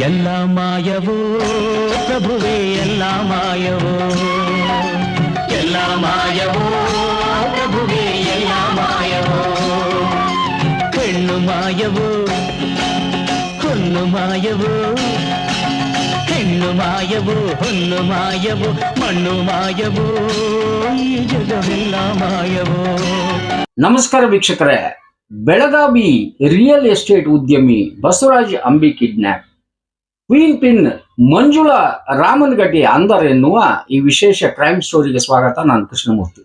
ಎಲ್ಲ ಮಾಯವೋ? ಪ್ರಭುವೇ, ಎಲ್ಲ ಮಾಯವೋ? ಎಲ್ಲ ಮಾಯವೋ? ಪ್ರಭುವೇ, ಎಲ್ಲ ಮಾಯವೋ? ಹೆಣ್ಣು ಮಾಯವೋ? ಹೊನ್ನು ಮಾಯವೋ? ಹೆಣ್ಣು ಮಾಯವೋ? ಹೊನ್ನು ಮಾಯವೋ? ಮಣ್ಣು ಮಾಯವೋ? ಈ ಜಗವೆಲ್ಲ ಮಾಯವೋ? ನಮಸ್ಕಾರ ವೀಕ್ಷಕರೇ. ಬೆಳಗಾವಿ ರಿಯಲ್ ಎಸ್ಟೇಟ್ ಉದ್ಯಮಿ Basavaraj Ambi kidnap queen pin Manjula Ramanagaddi ಅಂದರ್ ಎನ್ನುವ ಈ ವಿಶೇಷ ಕ್ರೈಮ್ ಸ್ಟೋರಿಗೆ ಸ್ವಾಗತ. ನಾನು ಕೃಷ್ಣಮೂರ್ತಿ.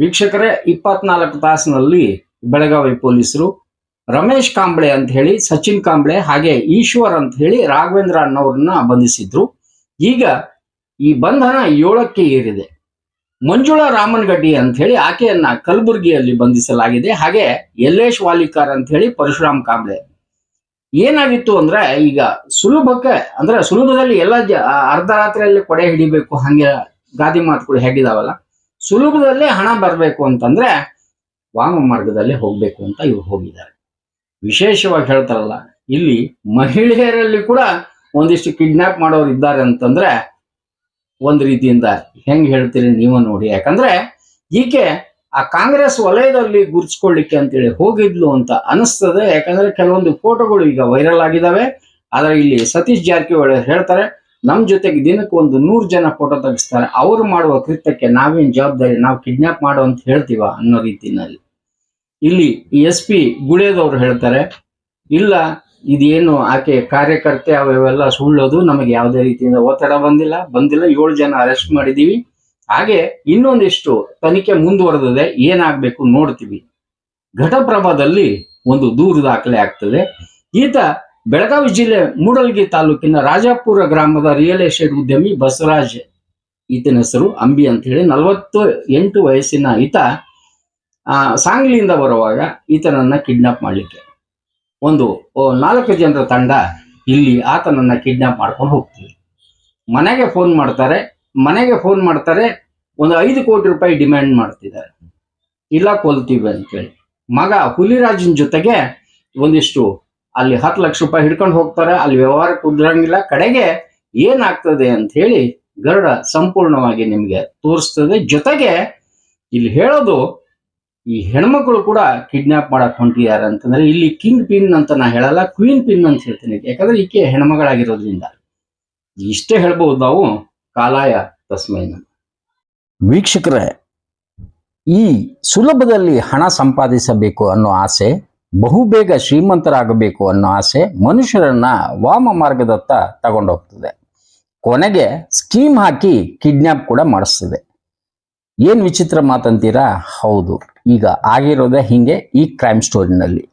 ವೀಕ್ಷಕರೇ, ಇಪ್ಪತ್ನಾಲ್ಕು ತಾಸಿನಲ್ಲಿ ಬೆಳಗಾವಿ ಪೊಲೀಸರು ರಮೇಶ್ ಕಾಂಬ್ಳೆ ಅಂತ ಹೇಳಿ, ಸಚಿನ್ ಕಾಂಬ್ಳೆ ಹಾಗೆ ಈಶ್ವರ್ ಅಂತ ಹೇಳಿ ರಾಘವೇಂದ್ರ ಅನ್ನೋರನ್ನ ಬಂಧಿಸಿದ್ರು. ಈಗ ಈ ಬಂಧನ ಏಳಕ್ಕೆ ಏರಿದೆ. ಮಂಜುಳಾ ರಾಮನಗಡ್ಡಿ ಅಂತ ಹೇಳಿ ಆಕೆಯನ್ನ ಕಲಬುರಗಿಯಲ್ಲಿ ಬಂಧಿಸಲಾಗಿದೆ. ಹಾಗೆ ಯಲ್ಲೇಶ್ ವಾಲಿಕಾರ್ ಅಂತ ಹೇಳಿ ಪರಶುರಾಮ್ ಕಾಂಬ್ಳೆ ಏನಾಗಿತ್ತು ಅಂದ್ರೆ ಈಗ ಸುಲಭಕ್ಕೆ, ಅಂದ್ರೆ ಸುಲಭದಲ್ಲಿ ಎಲ್ಲ ಜ ಅರ್ಧ ರಾತ್ರಿಯಲ್ಲಿ ಕೊಡೆ ಹಿಡಿಬೇಕು, ಹಂಗೆ ಗಾದಿ ಮಾತುಗಳು ಹೇಗಿದಾವಲ್ಲ, ಸುಲಭದಲ್ಲೇ ಹಣ ಬರಬೇಕು ಅಂತಂದ್ರೆ ವಾಮ ಮಾರ್ಗದಲ್ಲಿ ಹೋಗ್ಬೇಕು ಅಂತ ಇವ್ರು ಹೋಗಿದ್ದಾರೆ. ವಿಶೇಷವಾಗಿ ಹೇಳ್ತಾರಲ್ಲ, ಇಲ್ಲಿ ಮಹಿಳೆಯರಲ್ಲಿ ಕೂಡ ಒಂದಿಷ್ಟು ಕಿಡ್ನಾಪ್ ಮಾಡೋರು ಇದ್ದಾರೆ ಅಂತಂದ್ರೆ ಒಂದ್ ರೀತಿಯಿಂದ ಹೆಂಗ್ ಹೇಳ್ತೀರಿ ನೀವು ನೋಡಿ. ಯಾಕಂದ್ರೆ ಈಕೆ ಆ ಕಾಂಗ್ರೆಸ್ ವಲಯದಲ್ಲಿ ಗುರ್ಸ್ಕೊಳ್ಳಿಕ್ಕೆ ಅಂತೇಳಿ ಹೋಗಿದ್ಲು ಅಂತ ಅನಿಸ್ತದೆ. ಯಾಕಂದ್ರೆ ಕೆಲವೊಂದು ಫೋಟೋಗಳು ಈಗ ವೈರಲ್ ಆಗಿದಾವೆ. ಆದ್ರೆ ಇಲ್ಲಿ ಸತೀಶ್ ಜಾರಕಿಹೊಳಿ ಹೇಳ್ತಾರೆ, ನಮ್ ಜೊತೆಗೆ ದಿನಕ್ಕೆ ಒಂದು ನೂರು ಜನ ಫೋಟೋ ತೆಗಿಸ್ತಾರೆ. ಅವ್ರು ಮಾಡುವ ಕೃತ್ಯಕ್ಕೆ ನಾವೇನ್ ಜವಾಬ್ದಾರಿ, ನಾವು ಕಿಡ್ನಾಪ್ ಮಾಡೋ ಅಂತ ಹೇಳ್ತೀವ ಅನ್ನೋ ರೀತಿನಲ್ಲಿ. ಇಲ್ಲಿ ಎಸ್ ಪಿ ಗುಳೇದವ್ರು ಹೇಳ್ತಾರೆ, ಇಲ್ಲ, ಇದೇನು ಆಕೆ ಕಾರ್ಯಕರ್ತೆ, ಅವೆಲ್ಲ ಸುಳ್ಳೋದು, ನಮಗೆ ಯಾವುದೇ ರೀತಿಯಿಂದ ಒತ್ತಡ ಬಂದಿಲ್ಲ. ಬಂದಿಲ್ಲ, ಏಳು ಜನ ಅರೆಸ್ಟ್ ಮಾಡಿದೀವಿ. ಹಾಗೆ ಇನ್ನೊಂದಿಷ್ಟು ತನಿಖೆ ಮುಂದುವರೆದಿದೆ, ಏನಾಗಬೇಕು ನೋಡ್ತೀವಿ. ಘಟಪ್ರಭಾದಲ್ಲಿ ಒಂದು ದೂರು ದಾಖಲೆ ಆಗ್ತದೆ. ಈತ ಬೆಳಗಾವಿ ಜಿಲ್ಲೆ ಮೂಡಲ್ಗಿ ತಾಲೂಕಿನ ರಾಜಾಪುರ ಗ್ರಾಮದ ರಿಯಲ್ ಎಸ್ಟೇಟ್ ಉದ್ಯಮಿ ಬಸವರಾಜ್ ಈತನ ಹೆಸರು ಅಂಬಿ ಅಂತ ಹೇಳಿ. ನಲವತ್ತು ಎಂಟು ವಯಸ್ಸಿನ ಈತ ಸಾಂಗ್ಲಿಯಿಂದ ಬರುವಾಗ ಈತನನ್ನ ಕಿಡ್ನಾಪ್ ಮಾಡ್ಲಿಕ್ಕೆ. ಒಂದು ನಾಲ್ಕು ಜನರ ತಂಡ ಇಲ್ಲಿ ಆತನನ್ನ ಕಿಡ್ನಾಪ್ ಮಾಡ್ಕೊಂಡು ಹೋಗ್ತೀವಿ ಮನೆಗೆ ಫೋನ್ ಮಾಡ್ತಾರೆ ಮನೆಗೆ ಫೋನ್ ಮಾಡ್ತಾರೆ, ಒಂದು ಐದು ಕೋಟಿ ರೂಪಾಯಿ ಡಿಮ್ಯಾಂಡ್ ಮಾಡ್ತಿದ್ದಾರೆ. ಇಲ್ಲ ಕೊಲ್ತೀವಿ ಅಂತೇಳಿ. ಮಗ ಹುಲಿರಾಜನ್ ಜೊತೆಗೆ ಒಂದಿಷ್ಟು ಅಲ್ಲಿ ಹತ್ತು ಲಕ್ಷ ರೂಪಾಯಿ ಹಿಡ್ಕೊಂಡು ಹೋಗ್ತಾರೆ, ಅಲ್ಲಿ ವ್ಯವಹಾರ ಕುದ್ರಂಗಿಲ್ಲ. ಕಡೆಗೆ ಏನಾಗ್ತದೆ ಅಂತ ಹೇಳಿ ಗರುಡ ಸಂಪೂರ್ಣವಾಗಿ ನಿಮಗೆ ತೋರಿಸ್ತದೆ. ಜೊತೆಗೆ ಇಲ್ಲಿ ಹೇಳೋದು, ಈ ಹೆಣ್ಮಕ್ಳು ಕೂಡ ಕಿಡ್ನಾಪ್ ಮಾಡಕ್ ಹೊಂಟಿದ್ದಾರೆ ಅಂತಂದ್ರೆ, ಇಲ್ಲಿ ಕಿಂಗ್ ಪಿನ್ ಅಂತ ನಾ ಹೇಳಲ್ಲ ಕ್ವೀನ್ ಪಿನ್ ಅಂತ ಹೇಳ್ತೀನಿ. ಯಾಕಂದ್ರೆ ಈಕೆ ಹೆಣ್ಮಗಳಾಗಿರೋದ್ರಿಂದ. ಇಷ್ಟೇ ಹೇಳ್ಬಹುದು ನಾವು. ಕಾಲಾಯ ತಸ್ಮೈನ ವೀಕ್ಷಕರೇ, ಈ ಸುಲಭದಲ್ಲಿ ಹಣ ಸಂಪಾದಿಸಬೇಕು ಅನ್ನೋ ಆಸೆ, ಬಹುಬೇಗ ಶ್ರೀಮಂತರಾಗಬೇಕು ಅನ್ನೋ ಆಸೆ ಮನುಷ್ಯರನ್ನ ವಾಮ ಮಾರ್ಗದತ್ತ ತಗೊಂಡೋಗ್ತದೆ. ಕೊನೆಗೆ ಸ್ಕೀಮ್ ಹಾಕಿ ಕಿಡ್ನಾಪ್ ಕೂಡ ಮಾಡಿಸ್ತದೆ. ಏನ್ ವಿಚಿತ್ರ ಮಾತಂತೀರಾ? ಹೌದು, ಈಗ ಆಗಿರೋದೇ ಹಿಂಗೆ ಈ ಕ್ರೈಮ್ ಸ್ಟೋರಿನಲ್ಲಿ.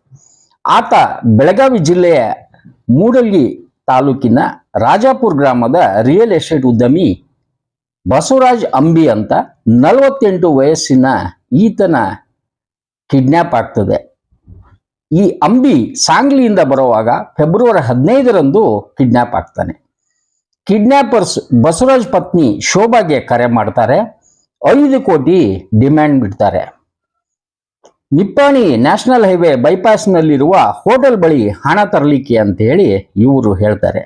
ಆತ ಬೆಳಗಾವಿ ಜಿಲ್ಲೆಯ ಮೂಡಲ್ಗಿ ತಾಲೂಕಿನ ರಾಜಾಪುರ ಗ್ರಾಮದ ರಿಯಲ್ ಎಸ್ಟೇಟ್ ಉದ್ಯಮಿ ಬಸವರಾಜ್ ಅಂಬಿ ಅಂತ ನಲವತ್ತೆಂಟು ವಯಸ್ಸಿನ ಈತನ ಕಿಡ್ನ್ಯಾಪ್ ಆಗ್ತದೆ. ಈ ಅಂಬಿ ಸಾಂಗ್ಲಿಯಿಂದ ಬರುವಾಗ ಫೆಬ್ರವರಿ ಹದಿನೈದರಂದು ಕಿಡ್ನ್ಯಾಪ್ ಆಗ್ತಾನೆ. ಕಿಡ್ನ್ಯಾಪರ್ಸ್ ಬಸವರಾಜ್ ಪತ್ನಿ ಶೋಭಾಗೆ ಕರೆ ಮಾಡ್ತಾರೆ. ಐದು ಕೋಟಿ ಡಿಮ್ಯಾಂಡ್ ಬಿಡ್ತಾರೆ. ನಿಪ್ಪಾಣಿ ನ್ಯಾಷನಲ್ ಹೈವೇ ಬೈಪಾಸ್ನಲ್ಲಿರುವ ಹೋಟೆಲ್ ಬಳಿ ಹಣ ತರಲಿಕ್ಕೆ ಅಂತ ಹೇಳಿ ಇವರು ಹೇಳ್ತಾರೆ.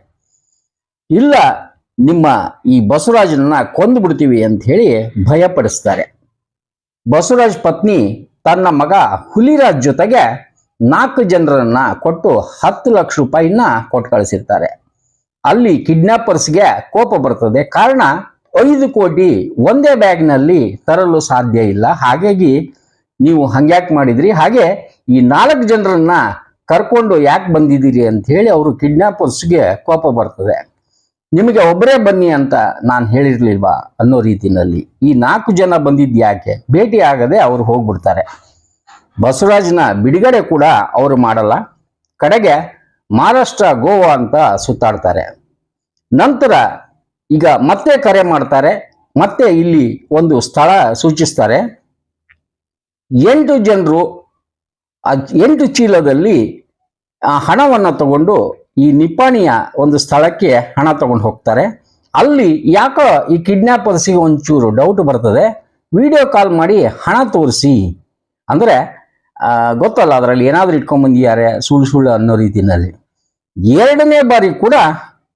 ಇಲ್ಲ, ನಿಮ್ಮ ಈ ಬಸವರಾಜನನ್ನ ಕೊಂದು ಬಿಡ್ತೀವಿ ಅಂತ ಹೇಳಿ ಭಯಪಡಿಸ್ತಾರೆ. ಬಸವರಾಜ್ ಪತ್ನಿ ತನ್ನ ಮಗ ಹುಲಿರಾಜ್ ಜೊತೆಗೆ ನಾಲ್ಕು ಜನರನ್ನ ಕೊಟ್ಟು ಹತ್ತು ಲಕ್ಷ ರೂಪಾಯಿನ ಕೊಟ್ಟು ಕಳಿಸಿರ್ತಾರೆ. ಅಲ್ಲಿ ಕಿಡ್ನಾಪರ್ಸ್ಗೆ ಕೋಪ ಬರ್ತದೆ. ಕಾರಣ ಐದು ಕೋಟಿ ಒಂದೇ ಬ್ಯಾಗ್ನಲ್ಲಿ ತರಲು ಸಾಧ್ಯ ಇಲ್ಲ. ಹಾಗಾಗಿ ನೀವು ಹಂಗ್ಯಾಕ್ ಮಾಡಿದ್ರಿ? ಹಾಗೆ ಈ ನಾಲ್ಕು ಜನರನ್ನ ಕರ್ಕೊಂಡು ಯಾಕೆ ಬಂದಿದ್ದೀರಿ ಅಂತ ಹೇಳಿ ಅವರು ಕಿಡ್ನಾಪರ್ಸ್ಗೆ ಕೋಪ ಬರ್ತದೆ. ನಿಮಗೆ ಒಬ್ಬರೇ ಬನ್ನಿ ಅಂತ ನಾನು ಹೇಳಿರ್ಲಿಲ್ವಾ ಅನ್ನೋ ರೀತಿನಲ್ಲಿ. ಈ ನಾಲ್ಕು ಜನ ಬಂದಿದ್ದು ಯಾಕೆ? ಭೇಟಿ ಆಗದೆ ಅವರು ಹೋಗ್ಬಿಡ್ತಾರೆ. ಬಸವರಾಜ್ನ ಬಿಡುಗಡೆ ಕೂಡ ಅವರು ಮಾಡಲ್ಲ. ಕಡೆಗೆ ಮಹಾರಾಷ್ಟ್ರ, ಗೋವಾ ಅಂತ ಸುತ್ತಾಡ್ತಾರೆ. ನಂತರ ಈಗ ಮತ್ತೆ ಕರೆ ಮಾಡ್ತಾರೆ. ಮತ್ತೆ ಇಲ್ಲಿ ಒಂದು ಸ್ಥಳ ಸೂಚಿಸ್ತಾರೆ. ಎಂಟು ಜನರು, ಆ ಎಂಟು ಚೀಲದಲ್ಲಿ, ಆ ಹಣವನ್ನು ತಗೊಂಡು ಈ ನಿಪ್ಪಾಣಿಯ ಒಂದು ಸ್ಥಳಕ್ಕೆ ಹಣ ತಗೊಂಡು ಹೋಗ್ತಾರೆ. ಅಲ್ಲಿ ಯಾಕೋ ಈ ಕಿಡ್ನಾಪರ್ಸಿಗೆ ಒಂಚೂರು ಡೌಟ್ ಬರ್ತದೆ. ವಿಡಿಯೋ ಕಾಲ್ ಮಾಡಿ ಹಣ ತೋರಿಸಿ. ಅಂದರೆ ಗೊತ್ತಲ್ಲ ಅದರಲ್ಲಿ ಏನಾದರೂ ಇಟ್ಕೊಂಡ್ಬಂದಿದ್ದಾರೆ ಸುಳ್ಳು ಸುಳ್ಳು ಅನ್ನೋ ರೀತಿಯಲ್ಲಿ. ಎರಡನೇ ಬಾರಿ ಕೂಡ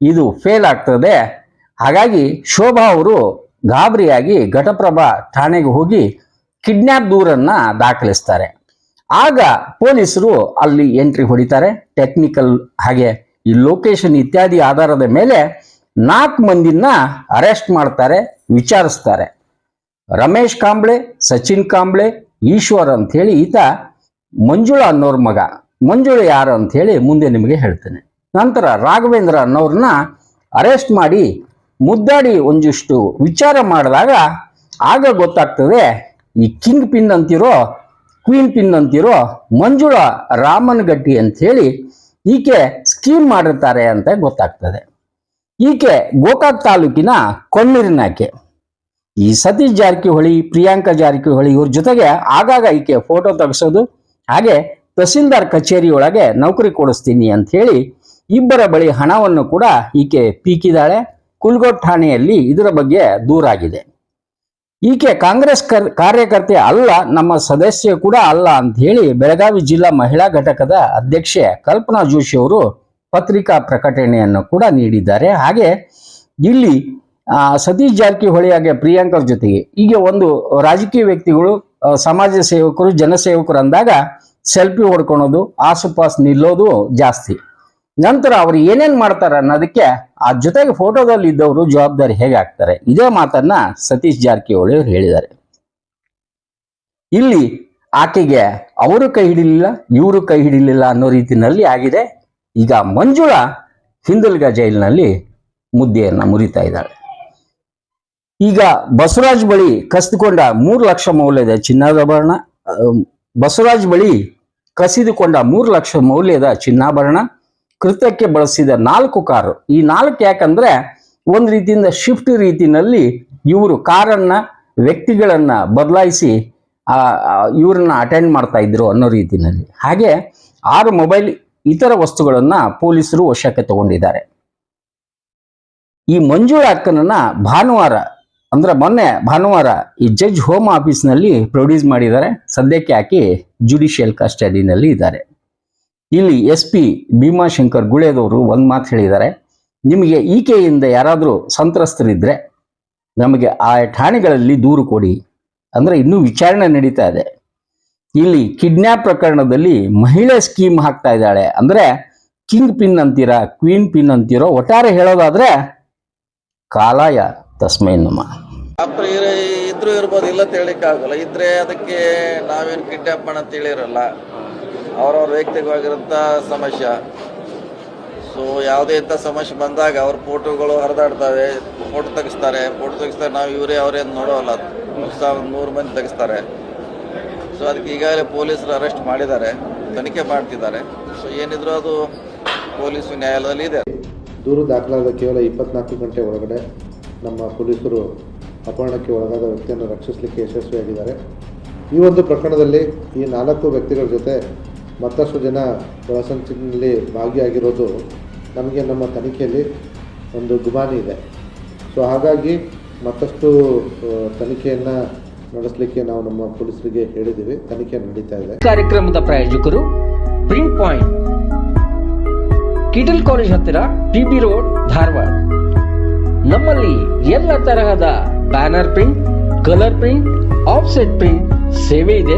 ಇದು ಫೇಲ್ ಆಗ್ತದೆ. ಹಾಗಾಗಿ ಶೋಭಾ ಅವರು ಗಾಬರಿಯಾಗಿ ಘಟಪ್ರಭಾ ಠಾಣೆಗೆ ಹೋಗಿ ಕಿಡ್ನ್ಯಾಪ್ ದೂರನ್ನ ದಾಖಲಿಸ್ತಾರೆ. ಆಗ ಪೊಲೀಸರು ಅಲ್ಲಿ ಎಂಟ್ರಿ ಹೊಡಿತಾರೆ. ಟೆಕ್ನಿಕಲ್ ಹಾಗೆ ಈ ಲೊಕೇಶನ್ ಇತ್ಯಾದಿ ಆಧಾರದ ಮೇಲೆ ನಾಲ್ಕು ಮಂದಿನ ಅರೆಸ್ಟ್ ಮಾಡ್ತಾರೆ, ವಿಚಾರಿಸ್ತಾರೆ. ರಮೇಶ್ ಕಾಂಬ್ಳೆ, ಸಚಿನ್ ಕಾಂಬ್ಳೆ, ಈಶ್ವರ್ ಅಂತ ಹೇಳಿ ಈತ ಮಂಜುಳ ಅನ್ನೋರ್ ಮಗ. ಮಂಜುಳ ಯಾರು ಅಂತ ಹೇಳಿ ಮುಂದೆ ನಿಮಗೆ ಹೇಳ್ತೇನೆ. ನಂತರ ರಾಘವೇಂದ್ರ ಅನ್ನೋರ್ನ ಅರೆಸ್ಟ್ ಮಾಡಿ ಮುದ್ದಾಡಿ ಒಂದಿಷ್ಟು ವಿಚಾರ ಮಾಡಿದಾಗ ಆಗ ಗೊತ್ತಾಗ್ತದೆ ಈ ಕಿಂಗ್ ಪಿನ್ ಅಂತಿರೋ, ಕ್ವೀನ್ ಪಿನ್ ಅಂತಿರೋ, ಮಂಜುಳಾ ರಾಮನಗಟ್ಟಿ ಅಂತ ಹೇಳಿ ಈಕೆ ಸ್ಕೀಮ್ ಮಾಡಿರ್ತಾರೆ ಅಂತ ಗೊತ್ತಾಗ್ತದೆ. ಈಕೆ ಗೋಕಾಕ್ ತಾಲೂಕಿನ ಕೊಣ್ಣೀರಿನಾಕೆ ಈ ಸತೀಶ್ ಜಾರಕಿಹೊಳಿ, ಪ್ರಿಯಾಂಕಾ ಜಾರಕಿಹೊಳಿ ಇವ್ರ ಜೊತೆಗೆ ಆಗಾಗ ಈಕೆ ಫೋಟೋ ತೆಗೆಸೋದು, ಹಾಗೆ ತಹಸೀಲ್ದಾರ್ ಕಚೇರಿಯೊಳಗೆ ನೌಕರಿ ಕೊಡಿಸ್ತೀನಿ ಅಂತ ಹೇಳಿ ಇಬ್ಬರ ಬಳಿ ಹಣವನ್ನು ಕೂಡ ಈಕೆ ಪೀಕಿದಾಳೆ. ಕುಲ್ಗೋಟ್ ಠಾಣೆಯಲ್ಲಿ ಇದರ ಬಗ್ಗೆ ದೂರಾಗಿದೆ. ಈಕೆ ಕಾಂಗ್ರೆಸ್ ಕರ್, ಕಾರ್ಯಕರ್ತೆ ಅಲ್ಲ, ನಮ್ಮ ಸದಸ್ಯ ಕೂಡ ಅಲ್ಲ ಅಂತ ಹೇಳಿ ಬೆಳಗಾವಿ ಜಿಲ್ಲಾ ಮಹಿಳಾ ಘಟಕದ ಅಧ್ಯಕ್ಷೆ ಕಲ್ಪನಾ ಜೋಶಿ ಅವರು ಪತ್ರಿಕಾ ಪ್ರಕಟಣೆಯನ್ನು ಕೂಡ ನೀಡಿದ್ದಾರೆ. ಹಾಗೆ ಇಲ್ಲಿ ಸತೀಶ್ ಜಾರಕಿಹೊಳಿ ಹಾಗೆ ಪ್ರಿಯಾಂಕರ್ ಜೊತೆಗೆ ಹೀಗೆ ಒಂದು ರಾಜಕೀಯ ವ್ಯಕ್ತಿಗಳು ಸಮಾಜ ಸೇವಕರು, ಜನಸೇವಕರು ಅಂದಾಗ ಸೆಲ್ಫಿ ಹೊಡ್ಕೊಳೋದು, ಆಸುಪಾಸು ನಿಲ್ಲೋದು ಜಾಸ್ತಿ. ನಂತರ ಅವರು ಏನೇನ್ ಮಾಡ್ತಾರೆ ಅನ್ನೋದಕ್ಕೆ ಆ ಜೊತೆಗೆ ಫೋಟೋದಲ್ಲಿ ಇದ್ದವರು ಜವಾಬ್ದಾರಿ ಹೇಗೆ ಆಗ್ತಾರೆ ಇದೇ ಮಾತನ್ನ ಸತೀಶ್ ಜಾರಕಿಹೊಳಿ ಅವರು ಹೇಳಿದ್ದಾರೆ. ಇಲ್ಲಿ ಆಕೆಗೆ ಅವರು ಕೈ ಹಿಡಿಲಿಲ್ಲ, ಇವರು ಕೈ ಹಿಡಿಲಿಲ್ಲ ಅನ್ನೋ ರೀತಿಯಲ್ಲಿ ಆಗಿದೆ. ಈಗ ಮಂಜುಳ ಹಿಂದಲ್ಗ ಜೈಲಿನಲ್ಲಿ ಮುದ್ದೆಯನ್ನ ಮುರಿತಾ ಇದ್ದಾಳೆ. ಈಗ ಬಸವರಾಜ್ ಬಳಿ ಕಸಿದುಕೊಂಡ ಮೂರು ಲಕ್ಷ ಮೌಲ್ಯದ ಚಿನ್ನಾಭರಣ ಬಸವರಾಜ್ ಬಳಿ ಕಸಿದುಕೊಂಡ ಮೂರು ಲಕ್ಷ ಮೌಲ್ಯದ ಚಿನ್ನಾಭರಣ ಕೃತ್ಯಕ್ಕೆ ಬಳಸಿದ ನಾಲ್ಕು ಕಾರು. ಈ ನಾಲ್ಕು ಯಾಕಂದ್ರೆ ಒಂದು ರೀತಿಯಿಂದ ಶಿಫ್ಟ್ ರೀತಿನಲ್ಲಿ ಇವರು ಕಾರನ್ನ ವ್ಯಕ್ತಿಗಳನ್ನ ಬದಲಾಯಿಸಿ, ಆ ಇವ್ರನ್ನ ಅಟೆಂಡ್ ಮಾಡ್ತಾ ಇದ್ರು ಅನ್ನೋ ರೀತಿನಲ್ಲಿ. ಹಾಗೆ ಆರು ಮೊಬೈಲ್ ಇತರ ವಸ್ತುಗಳನ್ನ ಪೊಲೀಸರು ವಶಕ್ಕೆ ತಗೊಂಡಿದ್ದಾರೆ. ಈ ಮಂಜುಳ ಅಕ್ಕನನ್ನ ಭಾನುವಾರ, ಅಂದ್ರೆ ಮೊನ್ನೆ ಭಾನುವಾರ ಈ ಜಡ್ಜ್ ಹೋಮ್ ಆಫೀಸ್ನಲ್ಲಿ ಪ್ರೊಡ್ಯೂಸ್ ಮಾಡಿದ್ದಾರೆ. ಸದ್ಯಕ್ಕೆ ಹಾಕಿ ಜುಡಿಷಿಯಲ್ ಕಸ್ಟಡಿನಲ್ಲಿ ಇದ್ದಾರೆ. ಇಲ್ಲಿ ಎಸ್ ಪಿ ಭೀಮಾಶಂಕರ್ ಗುಳೇದವರು ಒಂದು ಮಾತು ಹೇಳಿದ್ದಾರೆ. ನಿಮಗೆ ಈಕೆಯಿಂದ ಯಾರಾದರೂ ಸಂತ್ರಸ್ತರಿದ್ದರೆ ನಮಗೆ ಆ ಠಾಣೆಗಳಲ್ಲಿ ದೂರು ಕೊಡಿ ಅಂದ್ರೆ ಇನ್ನೂ ವಿಚಾರಣೆ ನಡೀತಾ ಇದೆ. ಇಲ್ಲಿ ಕಿಡ್ನ್ಯಾಪ್ ಪ್ರಕರಣದಲ್ಲಿ ಮಹಿಳೆ ಸ್ಕೀಮ್ ಹಾಕ್ತಾ ಇದ್ದಾಳೆ ಅಂದ್ರೆ ಕಿಂಗ್ ಪಿನ್ ಅಂತೀರಾ, ಕ್ವೀನ್ ಪಿನ್ ಅಂತೀರೋ ಒಟ್ಟಾರೆ ಹೇಳೋದಾದ್ರೆ ಕಾಲಾಯ ತಸ್ಮೈ ನಮ್ಮ ಇದ್ರೂ ಇರ್ಬೋದು ಇಲ್ಲ ಅಂತ ಇದ್ರೆ ಅದಕ್ಕೆ ನಾವೇನು ಕಿಡ್ನಾಪ್ ಮಾಡಂತ ಹೇಳಿರಲ್ಲ. ಅವ್ರವ್ರ ವೈಯಕ್ತಿಕವಾಗಿರೋಂಥ ಸಮಸ್ಯೆ. ಸೊ ಯಾವುದೇ ಇಂಥ ಸಮಸ್ಯೆ ಬಂದಾಗ ಅವ್ರ ಫೋಟೋಗಳು ಹರಿದಾಡ್ತವೆ ಫೋಟೋ ತೆಗಿಸ್ತಾರೆ. ಫೋಟೋ ತೆಗಿಸ್ತಾರೆ, ನಾವು ಇವರೇ ಅವರೇನು ನೋಡೋಲ್ಲ ಒಂದು ನೂರು ಮಂದಿ ತೆಗಿಸ್ತಾರೆ. ಸೊ ಅದಕ್ಕೆ ಈಗಾಗಲೇ ಪೊಲೀಸರು ಅರೆಸ್ಟ್ ಮಾಡಿದ್ದಾರೆ. ತನಿಖೆ ಮಾಡ್ತಿದ್ದಾರೆ. ಸೊ ಏನಿದ್ರು ಅದು ಪೊಲೀಸು ನ್ಯಾಯಾಲಯದಲ್ಲಿ ಇದೆ. ದೂರು ದಾಖಲಾದ ಕೇವಲ ಇಪ್ಪತ್ನಾಲ್ಕು ಗಂಟೆ ಒಳಗಡೆ ನಮ್ಮ ಪೊಲೀಸರು ಅಪಹರಣಕ್ಕೆ ಒಳಗಾದ ವ್ಯಕ್ತಿಯನ್ನು ರಕ್ಷಿಸಲಿಕ್ಕೆ ಯಶಸ್ವಿಯಾಗಿದ್ದಾರೆ. ಈ ಒಂದು ಪ್ರಕರಣದಲ್ಲಿ ಈ ನಾಲ್ಕು ವ್ಯಕ್ತಿಗಳ ಜೊತೆ ಮತ್ತಷ್ಟು ಜನ ಒಳಸಂಚಿನಲ್ಲಿ ಭಾಗಿಯಾಗಿರೋದು ನಮಗೆ ನಮ್ಮ ತನಿಖೆಯಲ್ಲಿ ಒಂದು ಗುಮಾನಿ ಇದೆ. ಸೊ ಹಾಗಾಗಿ ಮತ್ತಷ್ಟು ತನಿಖೆಯನ್ನು ನಡೆಸಲಿಕ್ಕೆ ನಾವು ನಮ್ಮ ಪೊಲೀಸರಿಗೆ ಹೇಳಿದ್ದೀವಿ. ತನಿಖೆ ನಡೀತಾ ಇದೆ. ಕಾರ್ಯಕ್ರಮದ ಪ್ರಾಯೋಜಕರು ಪ್ರಿಂಟ್ ಪಾಯಿಂಟ್ ಕಿಟಲ್ ಕಾಲೇಜ್ ಹತ್ತಿರ ಟಿ ಬಿ ರೋಡ್ ಧಾರವಾಡ. ನಮ್ಮಲ್ಲಿ ಎಲ್ಲ ತರಹದ banner print, colour print, offset print ಸೇವೆ ಇದೆ.